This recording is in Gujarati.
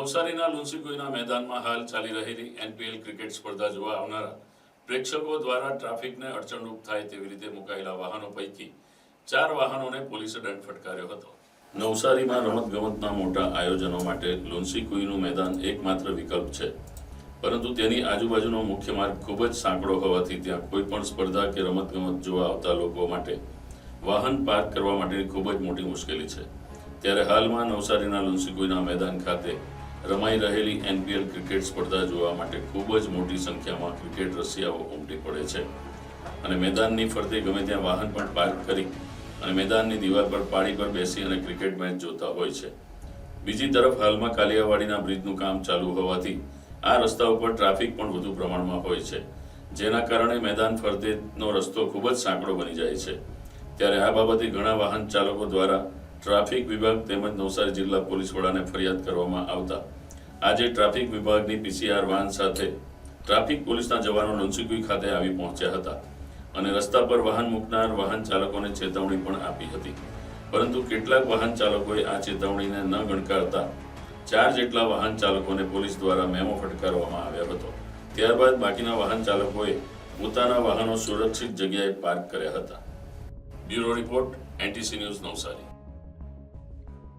નવસારીના લુન્સીકુઈના મેદાનમાં હાલ ચાલી રહેલી એનપીએલ ક્રિકેટ સ્પર્ધા જોવા આવનારા પ્રેક્ષકો દ્વારા ટ્રાફિકને અડચણરૂપ થાય તેવી રીતે મુકાયેલા વાહનો પૈકી ચાર વાહનોને પોલીસે દંડ ફટકાર્યો હતો. નવસારીમાં રમતગમતના મોટા આયોજનો માટે લુન્સીકુઈનું મેદાન એકમાત્ર વિકલ્પ છે. પરંતુ તેની આજુબાજુનો મુખ્ય માર્ગ ખૂબ જ સાંકડો હોવાથી ત્યાં કોઈ પણ સ્પર્ધા કે રમતગમત જોવા આવતા લોકો માટે વાહન પાર્ક કરવા માટેની ખૂબ જ મોટી મુશ્કેલી છે. ત્યારે હાલમાં નવસારીના લુન્સીકુઈના મેદાન ખાતે રમાઈ રહેલી એનપીએલ ક્રિકેટ સ્પર્ધા જોવા માટે ખૂબ જ મોટી સંખ્યામાં ક્રિકેટ રસિયાઓ ઉમટી પડે છે. અને મેદાનની ફરતે ગમે ત્યાં વાહન પણ પાર્ક કરી અને મેદાનની દિવાલ પર પાળી પર બેસી અને ક્રિકેટ મેચ જોતા હોય છે. બીજી તરફ હાલમાં કાલિયાવાડીના બ્રિજનું કામ ચાલુ હોવાથી આ રસ્તા ઉપર ટ્રાફિક પણ વધુ પ્રમાણમાં હોય છે. જેના કારણે મેદાન ફરતેનો રસ્તો ખૂબ જ સાંકડો બની જાય છે. ત્યારે આ બાબતે ઘણા વાહન ચાલકો દ્વારા ટ્રાફિક વિભાગ તેમજ નવસારી જિલ્લા પોલીસ વડાને ફરિયાદ કરવામાં આવતા. આજે ટ્રાફિક વિભાગની પીસીઆર વાહન સાથે ટ્રાફિક પોલીસના જવાનો લુન્સીકુઈ ખાતે આવી પહોંચ્યા હતા અને રસ્તા પર વાહન મૂકનાર વાહન ચાલકોને ચેતવણી પણ આપી હતી. પરંતુ કેટલાક વાહન ચાલકોએ આ ચેતવણીને ન ગણકારતા ચાર જેટલા વાહન ચાલકોને પોલીસ દ્વારા મેમો ફટકારવામાં આવ્યો હતો. ત્યારબાદ બાકીના વાહન ચાલકોએ પોતાના વાહનો સુરક્ષિત જગ્યાએ પાર્ક કર્યા હતા. Bureau report, NTC news Navsari.